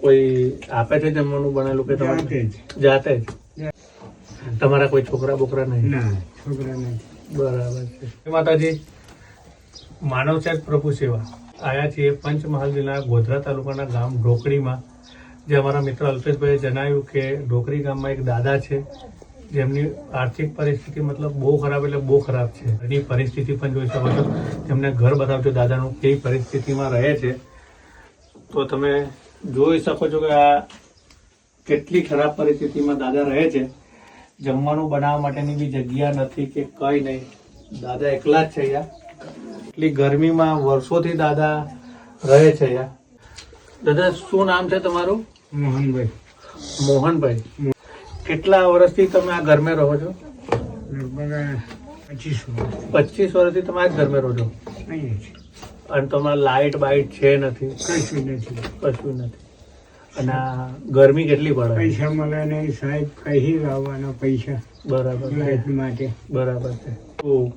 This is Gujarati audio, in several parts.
કોઈ આપે છે જમવાનું બનેલું કે તમારે? જાતે જ? તમારા કોઈ છોકરા બોકરા નહીં? ના છોકરા નહીં. બરાબર છે. માતાજી માનવ સેજ પ્રભુ સેવા. આયા છીએ પંચમહાલ જિલ્લા ગોધરા તાલુકાના ગામ ઢોકડીમાં જે અમારા મિત્ર અલ્પેશભાઈએ જણાવ્યું કે ઢોકરી ગામમાં એક દાદા છે. જેમની આર્થિક પરિસ્થિતિ મતલબ બહુ ખરાબ એટલે બહુ ખરાબ છે. એની પરિસ્થિતિ પણ જોઈ શકો છો. તેમને ઘર બતાવજો દાદાનું કઈ પરિસ્થિતિમાં રહે છે. તો તમે જોઈ શકો છો કે આ કેટલી ખરાબ પરિસ્થિતિમાં દાદા રહે છે. જમવાનું બનાવવા માટેની બી જગ્યા નથી કે કઈ નહીં. દાદા એકલા જ છે અહીંયા. એટલી ગરમીમાં વર્ષોથી દાદા રહે છે અહીંયા. દાદા શું નામ છે તમારું? મોહનભાઈ. મોહનભાઈ. કેટલા વર્ષથી તમે આ ઘરમાં રહો છો? લગભગ પચીસ વર્ષ. પચીસ વર્ષથી તમે આ જ ઘરમાં રહો છો? છે અને તમારા લાઇટ બાઇટ છે નથી કશું નથી કશું નથી. અને આ ગરમી કેટલી પડે? પૈસા મળે નહીં સાહેબ કહી લાવવાના પૈસા? બરાબર છે. લાઈટ માટે. બરાબર છે.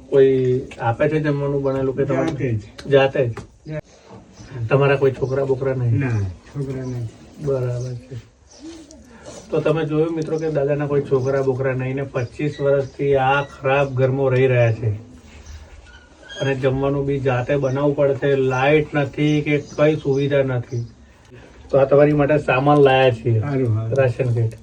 કોઈ આપે છે જમવાનું બનેલું કે તમારે? જાતે જ. તમારા કોઈ છોકરા બોકરા નહીં? ના છોકરા નહીં. બરાબર છે. તો તમે જોયું મિત્રો કે દાદાના કોઈ છોકરા બોકરા નહીં ને પચીસ વર્ષથી આ ખરાબ ઘરમાં રહી રહ્યા છે. અને જમવાનું બી જાતે બનાવવું પડશે લાઇટ નથી કે કઈ સુવિધા નથી. તો આ તમારી માટે સામાન લાયા છીએ. Ration kit.